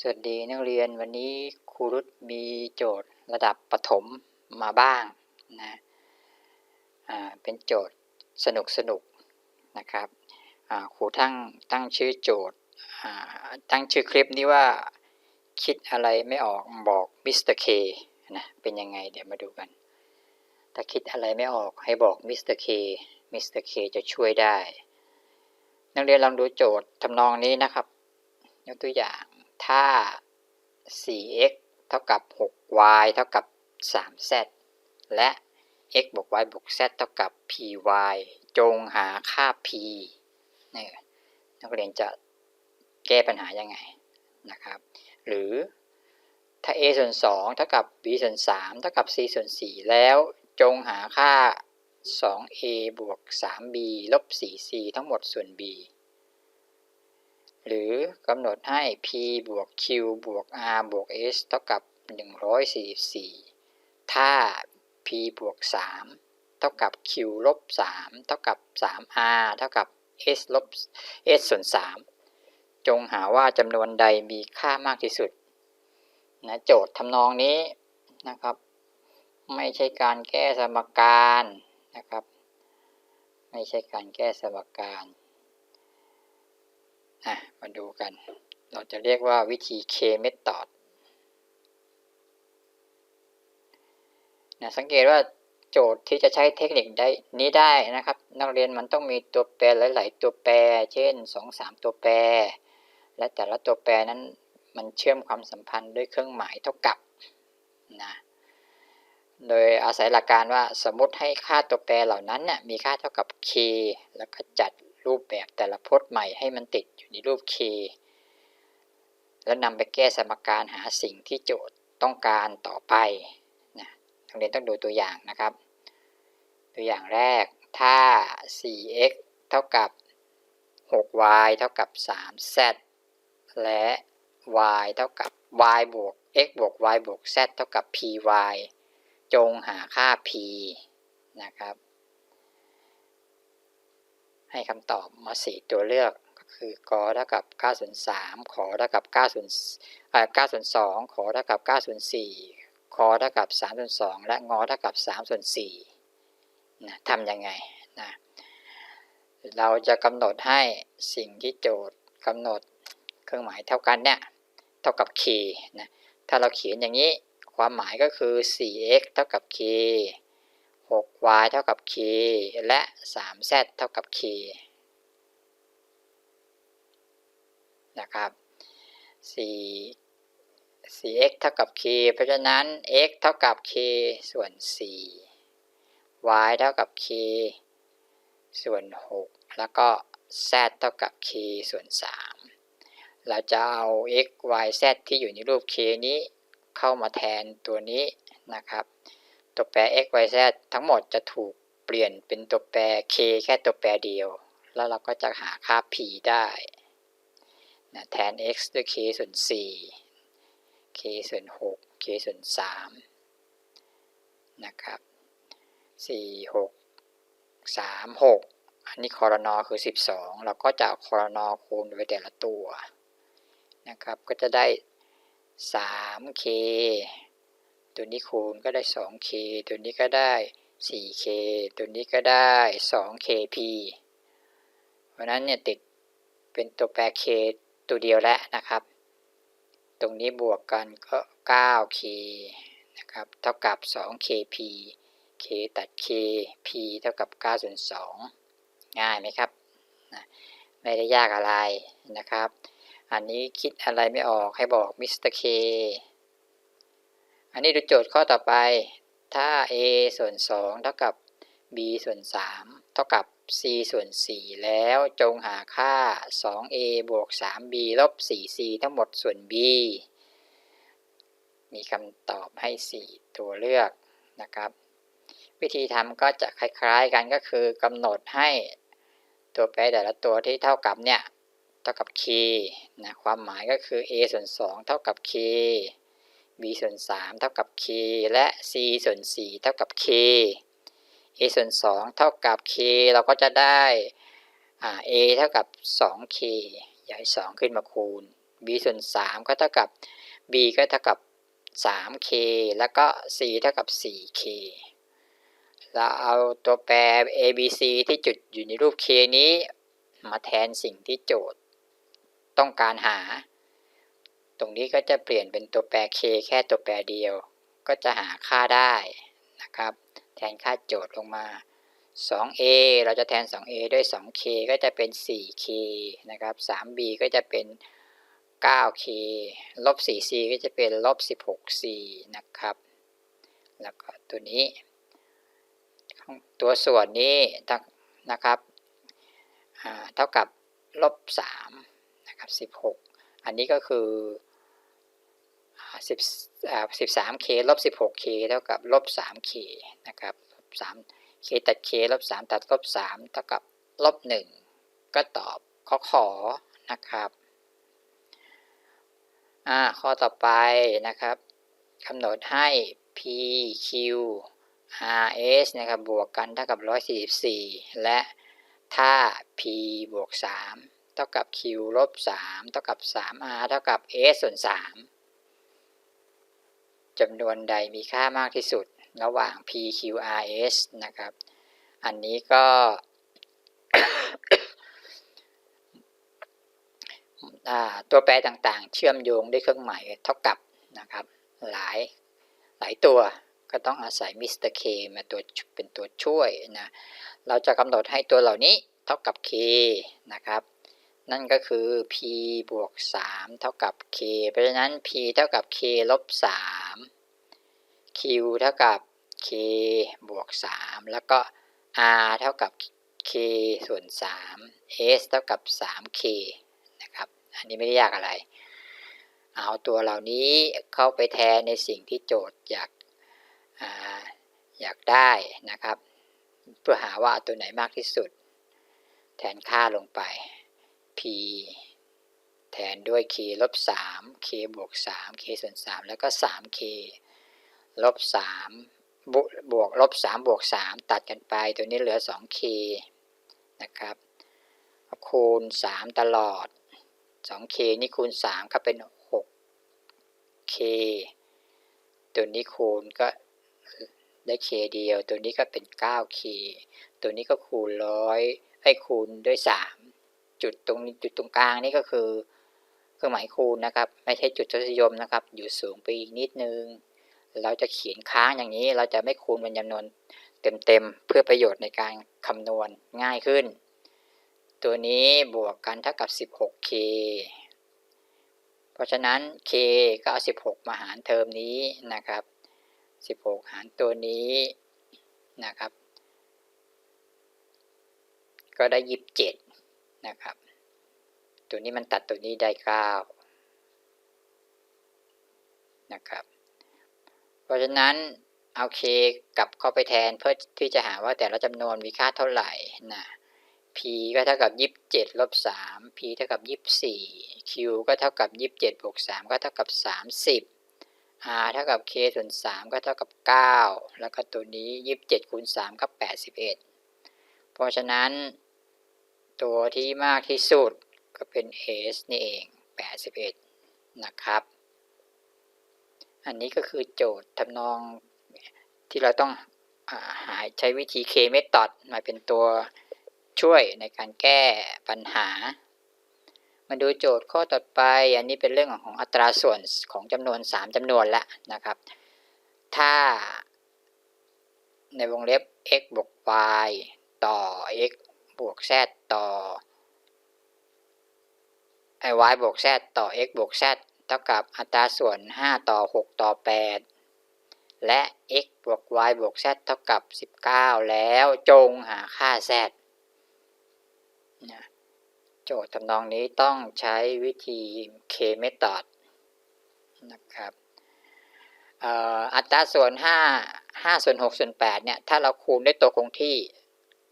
สวัสดีนักเรียนวันนี้ครูรุตมีโจทย์ระดับประถมมาบ้างนะอ่าเป็นโจทย์สนุกสนุกนะครับอ่าครูตั้งตั้งชื่อโจทย์อ่าตั้งชื่อคลิปนี้ว่าคิดอะไรไม่ออกบอกมิสเตอร์เคนะเป็นยังไงเดี๋ยวมาดูกัน ถ้าคิดอะไรไม่ออกให้บอกมิสเตอร์เคมิสเตอร์เคจะช่วยได้ นักเรียนลองดูโจทย์ทำนองนี้นะครับยกตัวอย่าง ถ้า 4x เท่ากับ 6y เท่ากับ 3z และ x บวก y บวก z เท่ากับ py จงหาค่า p นี่นักเรียนจะแก้ปัญหายังไงนะครับ หรือถ้า a ส่วน2เท่ากับ b ส่วน3เท่ากับ c ส่วน4แล้วจงหาค่า 2a บวก 3b ลบ 4c ทั้งหมดส่วน b หรือกำหนดให้ p บวก q บวก r บวก s เท่ากับ 144 ถ้า p บวก 3 เท่ากับ q ลบ 3 เท่ากับ 3r เท่ากับ s ลบ s ส่วน 3 จงหาว่าจำนวนใดมีค่ามากที่สุดนะโจทย์ทำนองนี้นะครับ ไม่ใช่การแก้สมการนะครับ ไม่ใช่การแก้สมการ อะมาดูกัน เราจะเรียกว่าวิธี K method นะสังเกตว่าโจทย์ที่จะใช้เทคนิคได้นี้ได้นะครับ นักเรียนมันต้องมีตัวแปรหลาย ๆ ตัวแปร เช่น 2-3 ตัวแปร และแต่ละตัวแปรนั้นมันเชื่อมความสัมพันธ์ด้วยเครื่องหมายเท่ากับนะโดยอาศัยหลักการว่าสมมติให้ค่าตัวแปรเหล่านั้นเนี่ยมีค่าเท่ากับ k แล้วก็จัด รูปแบบแต่ละพจน์ใหม่ให้มันติดอยู่ในรูป k แล้วนำไปแก้สมการหาสิ่งที่โจทย์ต้องการต่อไปนะนักเรียนต้องดูตัวอย่างนะครับ ตัวอย่างแรก ถ้า 4x เท่ากับ 6y เท่ากับ 3z และ y เท่ากับ y บวก x บวก y บวก z เท่ากับ py จงหาค่า p นะครับ ให้คำตอบมา 4 ตัวเลือกก็คือกอเท่ากับ9ส่วน3ขอเท่ากับ9ส่วน9ส่วน2ขอเท่ากับ9ส่วน4คอเท่ากับ3ส่วน2และงอเท่ากับ3ส่วน4นะทำยังไงนะเราจะกำหนดให้สิ่งที่โจทย์กำหนดเครื่องหมายเท่ากันเนี่ยเท่ากับ k นะถ้าเราเขียนอย่างนี้ความหมายก็คือ 4x เท่ากับ k 6y เท่ากับ k และ 3z เท่ากับ k นะครับ4 4x เท่ากับ k เพราะฉะนั้น x เท่ากับ k ส่วน 4 y เท่ากับ k ส่วน 6 แล้วก็ z เท่ากับ k ส่วน 3 เราจะเอา x y z ที่อยู่ในรูป k นี้เข้ามาแทนตัวนี้นะครับ ตัวแปร x y z ทั้งหมดจะถูกเปลี่ยนเป็นตัวแปร k แค่ตัวแปรเดียว แล้วเราก็จะหาค่า p ได้นะแทน x ด้วย k ส่วน 4 k ส่วน 6 k ส่วน 3 นะครับ 4 6 3 6 อันนี้คอรนอคือ 12 เราก็จะเอาคอรนอคูณไปแต่ละตัวนะครับ ก็จะได้ 3k ตัวนี้คูณก็ได้ 2k ตัวนี้ก็ได้ 4k ตัวนี้ก็ได้ 2kp เพราะนั้นเนี่ยติดเป็นตัวแปร k ตัวเดียวแล้วนะครับ ตรงนี้บวกกันก็ 9k นะครับ เท่ากับ 2kp k ตัด k p เท่ากับ9ส่วน2ง่ายไหมครับนะไม่ได้ยากอะไรนะครับ อันนี้คิดอะไรไม่ออกให้บอกมิสเตอร์เค อันนี้ดูโจทย์ข้อต่อไป ถ้า a ส่วน 2 เท่ากับ b ส่วน 3 เท่ากับ c ส่วน 4 แล้วจงหาค่า 2a บวก 3b ลบ 4c ทั้งหมดส่วน b มีคำตอบให้ 4 ตัวเลือกนะครับ วิธีทำก็จะคล้ายๆกันก็คือกำหนดให้ตัวแปรแต่ละตัวที่เท่ากับเนี่ย เท่ากับ k นะความหมายก็คือ a ส่วน 2 เท่ากับ k b ส่วน3เท่ากับ k และ c ส่วน4เท่ากับ k a ส่วน2เท่ากับ k เราก็จะได้ a เท่ากับ 2k ย้าย 2 ขึ้นมาคูณ b ส่วน 3 ก็เท่ากับ b ก็เท่ากับ 3k แล้วก็ c เท่ากับ 4k เราเอาตัวแปร a b c ที่จุดอยู่ในรูป k นี้ มาแทนสิ่งที่โจทย์ ต้องการหา ตรงนี้ก็จะเปลี่ยนเป็นตัวแปร k แค่ตัวแปรเดียว ก็จะหาค่าได้นะครับ แทนค่าโจทย์ลงมา 2a เราจะแทน 2a ด้วย 2k ก็จะเป็น 4k นะครับ 3b ก็จะเป็น 9k ลบ 4c ก็จะเป็นลบ 16c นะครับ แล้วก็ตัวนี้ ตัวส่วนนี้นะครับเท่ากับลบ3นะครับ16 อันนี้ก็คือ10 13k ลบ 16k เท่ากับลบ 3k นะครับ 3 k ตัด k ลบ 3 ตัดลบ 3 เท่ากับลบ 1 ก็ตอบข้อขอนะครับอ่าข้อต่อไปนะครับกำหนดให้ p q r s นะครับบวกกันเท่ากับ 144 และถ้า p บวก 3 เท่ากับ q ลบ3เท่ากับ 3r เท่ากับ s ส่วน 3จำนวนใดมีค่ามากที่สุดระหว่าง p q r s นะครับ อันนี้ก็ตัวแปรต่างๆ เชื่อมโยงด้วยเครื่องหมายเท่ากับนะครับ หลายหลายตัวก็ต้องอาศัยมิสเตอร์เคมาตัวเป็นตัวช่วยนะ เราจะกำหนดให้ตัวเหล่านี้เท่ากับ k นะครับ นั่นก็คือ p บวก 3 เท่ากับ k เพราะฉะนั้น p เท่ากับ k ลบ 3 q เท่ากับ k บวก 3 แล้วก็ r เท่ากับ k ส่วน 3 s เท่ากับ 3k นะครับ อันนี้ไม่ได้ยากอะไร เอาตัวเหล่านี้เข้าไปแทนในสิ่งที่โจทย์อยากออยากได้นะครับ เพื่อหาว่าตัวไหนมากที่สุด แทนค่าลงไป p แทนด้วย k ลบ 3 k บวก 3 k ส่วน 3 แล้วก็ 3k ลบ 3 บวกลบ 3 บวก 3 ตัดกันไป ตัวนี้เหลือ 2k นะครับคูณ 3 ตลอด 2k นี่คูณ 3 ก็เป็น 6k ตัวนี้คูณก็ได้ k เดียว ตัวนี้ก็เป็น 9k ตัวนี้ก็คูณร้อยให้คูณด้วย 3 จุดตรงจุดตรงกลางนี่ก็คือเครื่องหมายคูณนะครับ ไม่ใช่จุดทศนิยมนะครับ อยู่สูงไปอีกนิดนึง เราจะเขียนค้างอย่างนี้ เราจะไม่คูณเป็นจำนวนเต็มๆ เพื่อประโยชน์ในการคำนวณง่ายขึ้น ตัวนี้บวกกันเท่ากับ 16k เพราะฉะนั้น k ก็เอา 16 มาหารเทอมนี้นะครับ 16 หารตัวนี้นะครับ ก็ได้ 27 นะครับ ตัวนี้มันตัดตัวนี้ได้9นะครับ เพราะฉะนั้นเอา k กลับเข้าไปแทนเพื่อที่จะหาว่าแต่ละจำนวนมีค่าเท่าไหร่นะ p ก็เท่ากับ 27ลบ3 p เท่ากับ 24 q ก็เท่ากับ 27บวก3ก็เท่ากับ 30 r เท่ากับ k ส่วน3ก็เท่ากับ 9 แล้วก็ตัวนี้ 27คูณ3ก็81 เพราะฉะนั้น ตัวที่มากที่สุดก็เป็น s นี่เอง 81 นะครับ อันนี้ก็คือโจทย์ทำนองที่เราต้องหาใช้วิธี k method มาเป็นตัวช่วยในการแก้ปัญหา มาดูโจทย์ข้อต่อไป อันนี้เป็นเรื่องของอัตราส่วนของจำนวน 3จำนวนแล้วนะครับ ถ้าในวงเล็บ x บวก y ต่อ x บวก z ต่อไอ y บวก z ต่อ x บวก z เท่ากับอัตราส่วน 5 ต่อ 6 ต่อ 8 และ x บวก y บวก z เท่ากับ 19 แล้วจงหาค่า z นะโจทย์ทำนองนี้ต้องใช้วิธี K method นะครับอัตราส่วน 5 5ส่วน6ส่วน8เนี่ย ถ้าเราคูณด้วยตัวคงที่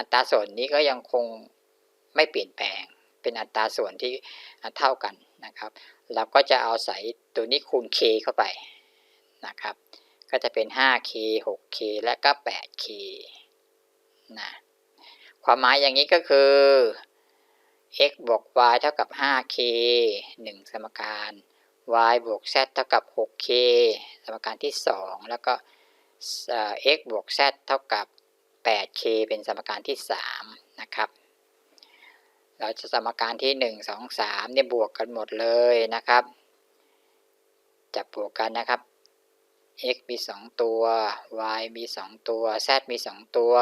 อัตราส่วนนี้ก็ยังคงไม่เปลี่ยนแปลง เป็นอัตราส่วนที่เท่ากันนะครับ เราก็จะเอาใส่ตัวนี้คูณ k เข้าไปนะครับ ก็จะเป็น 5k 6k และก็ 8k นะความหมายอย่างนี้ก็คือ x บวก y เท่ากับ 5k 1 สมการ y บวก z เท่ากับ 6k สมการที่ 2 แล้วก็ x บวก z เท่ากับ 8k เป็นสมการที่ 3 นะครับ เราจะสมการที่ 1 2 3เนี่ยบวกกันหมดเลยนะครับ จับบวกกันนะครับ x มี 2 ตัว y มี 2 ตัว z มี 2 ตัว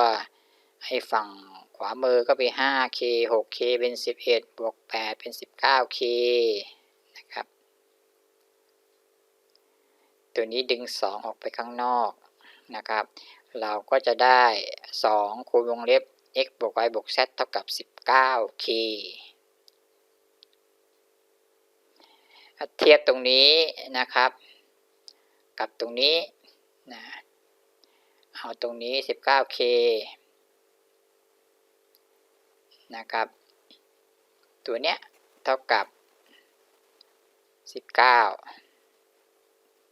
ให้ฝั่งขวามือก็เป็น 5k 6k เป็น 11 บวก 8 เป็น 19k นะครับ ตัวนี้ดึง 2 ออกไปข้างนอกนะครับ เราก็จะได้ 2 คูณวงเล็บ x บวก y บวก z เท่ากับ 19k เทียบตรงนี้นะครับ กับตรงนี้นะเอาตรงนี้ 19k นะครับ ตัวเนี้ยเท่ากับ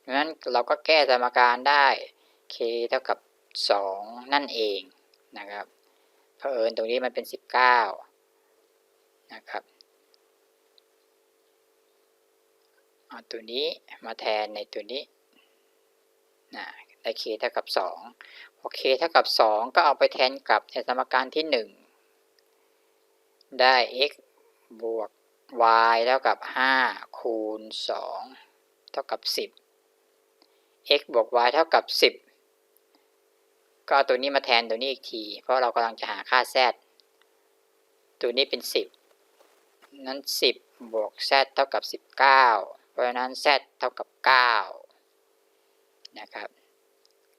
19งั้นเราก็แก้สมการได้ k เท่ากับ 2 นั่นเองนะครับเผอิญตรงนี้มันเป็น 19 นะครับเอาตัวนี้มาแทนในตัวนี้นะได้ k เท่ากับ 2 พอ k เท่ากับ 2 ก็เอาไปแทนกับในสมการที่ 1 ได้ x บวก y เท่ากับ 5 คูณ 2 เท่ากับ 10 x บวก y เท่ากับ 10 ก็เอาตัวนี้มาแทนตัวนี้อีกที เพราะเรากำลังจะหาค่า z ตัวนี้เป็น 10 นั้น 10 บวก z เท่ากับ 19 เพราะฉะนั้น z เท่ากับ 9 นะครับ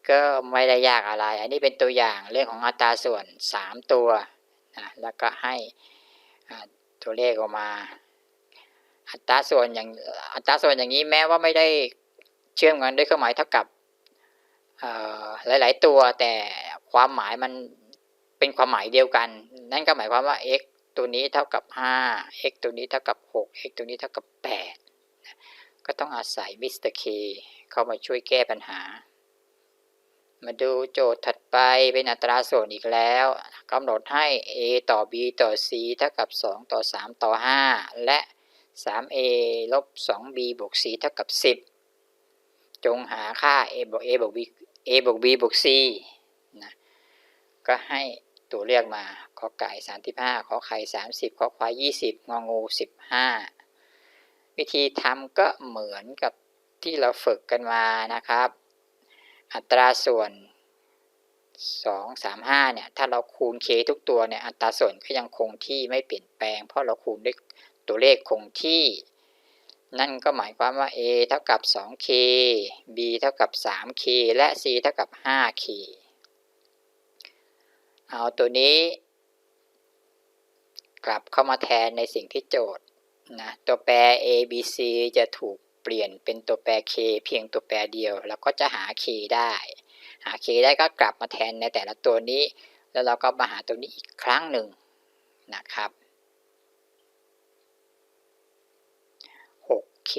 ก็ไม่ได้ยากอะไร อันนี้เป็นตัวอย่างเรื่องของอัตราส่วน 3 ตัวนะแล้วก็ให้ตัวเลขออกมา อัตราส่วนอย่างอัตราส่วนอย่างนี้แม้ว่าไม่ได้เชื่อมกันด้วยเครื่องหมายเท่ากับ หลาย ๆ ตัวแต่ความหมายมันเป็นความหมายเดียวกัน นั่นก็หมายความว่า x ตัวนี้เท่ากับ 5 x ตัวนี้เท่ากับ 6 x ตัวนี้เท่ากับ 8 ก็ต้องอาศัยมิสเตอร์เคเข้ามาช่วยแก้ปัญหา มาดูโจทย์ถัดไปเป็นอัตราส่วนอีกแล้วกำหนดให้ a ต่อ b ต่อ c เท่ากับ 2 ต่อ 3 ต่อ 5 และ 3a ลบ 2b บวก c เท่ากับ 10 จงหาค่า a บวก a บวก b a บวก b บวก c นะก็ให้ตัวเลือกมาขอไก่35ขอไข่30ขอควาย20 งองู 15 วิธีทำก็เหมือนกับที่เราฝึกกันมานะครับ อัตราส่วน 2 3 5เนี่ยถ้าเราคูณ k ทุกตัวเนี่ยอัตราส่วนก็ยังคงที่ไม่เปลี่ยนแปลง เพราะเราคูณด้วยตัวเลขคงที่ นั่นก็หมายความว่า a เท่ากับ 2k b เท่ากับ 3k และ c เท่ากับ 5k เอาตัวนี้ กลับเข้ามาแทนในสิ่งที่โจทย์นะตัวแปร a b c จะถูกเปลี่ยนเป็นตัวแปร k เพียงตัวแปรเดียว แล้วก็จะหา k ได้ หา k ได้ก็กลับมาแทนในแต่ละตัวนี้ แล้วเราก็มาหาตัวนี้อีกครั้งหนึ่งนะครับ k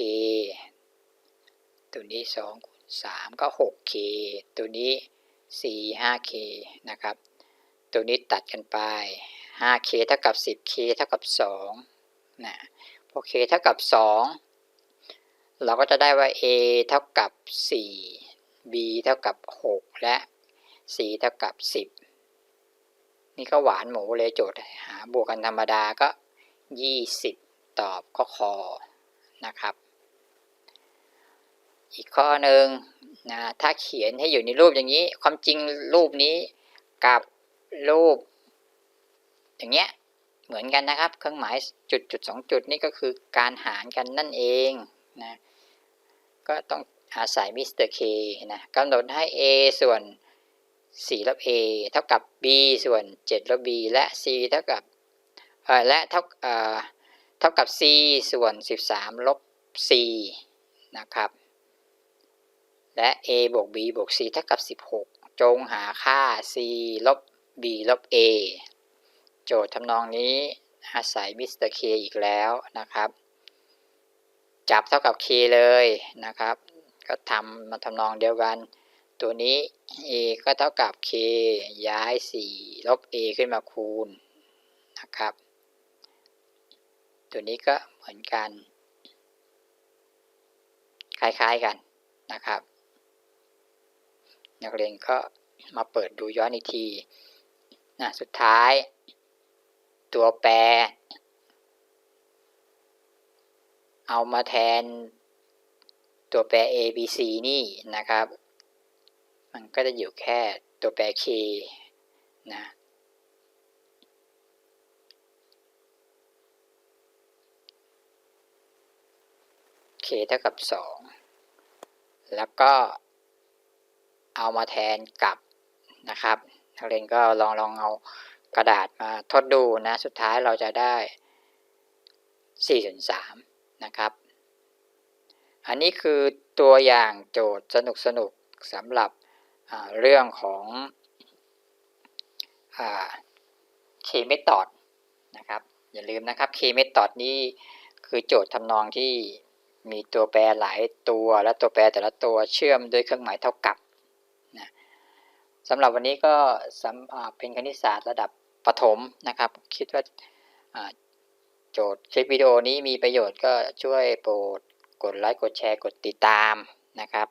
ตัวนี้2คูณ3ก็ 6k ตัวนี้ 4 5k นะครับ ตัวนี้ตัดกันไป 5k เท่ากับ 10k เท่ากับ2นะพอ k เท่ากับ 2 เราก็จะได้ว่า a เท่ากับ 4 b เท่ากับ 6 และ c เท่ากับ 10 นี่ก็หวานหมูเลยโจทย์หาบวกกันธรรมดาก็ 20 ตอบข้อคอ นะครับ อีกข้อหนึ่งนะถ้าเขียนให้อยู่ในรูปอย่างนี้ ความจริงรูปนี้กับรูป อย่างเงี้ยเหมือนกันนะครับ เครื่องหมายจุดจุดสองจุดนี่ก็คือการหารกันนั่นเองนะก็ต้องอาศัยมิสเตอร์เคนะกำหนดให้ a ส่วน 4 ลบ a เท่ากับ b ส่วน 7 ลบ b และ c เท่ากับและเท่า เท่ากับ c ส่วน 13 ลบ c นะครับ และ a บวก b บวก c เท่ากับ 16 จงหาค่า c ลบ b ลบ a โจทย์ทำนองนี้อาศัยมิสเตอร์เคอีกแล้วนะครับ จับเท่ากับ k เลยนะครับ ก็ทำมาทำนองเดียวกัน ตัวนี้ a ก็เท่ากับ k ย้าย 4 ลบ a ขึ้นมาคูณนะครับ ตัวนี้ก็เหมือนกัน คล้ายๆกันนะครับ นักเรียนก็มาเปิดดูย้อนอีกทีนะสุดท้าย ตัวแปร เอามาแทน ตัวแปร a b c นี่นะครับ มันก็จะอยู่แค่ตัวแปร k นะ k เท่ากับ 2 แล้วก็เอามาแทนกับนะครับนักเรียนก็ลองลองเอากระดาษมาทดดูนะ สุดท้ายเราจะได้4ส่วน3นะครับ อันนี้คือตัวอย่างโจทย์สนุกสนุกสำหรับเรื่องของเคเมตอดนะครับ อย่าลืมนะครับเคเมตอดนี้คือโจทย์ทำนองที่ มีตัวแปรหลายตัวและตัวแปรแต่ละตัวเชื่อมด้วยเครื่องหมายเท่ากับนะสำหรับวันนี้ก็เป็นคณิตศาสตร์ระดับปฐมนะครับ คิดว่าโจทย์คลิปวิดีโอนี้มีประโยชน์ก็ช่วยโปรดกดไลค์กดแชร์กดติดตามนะครับ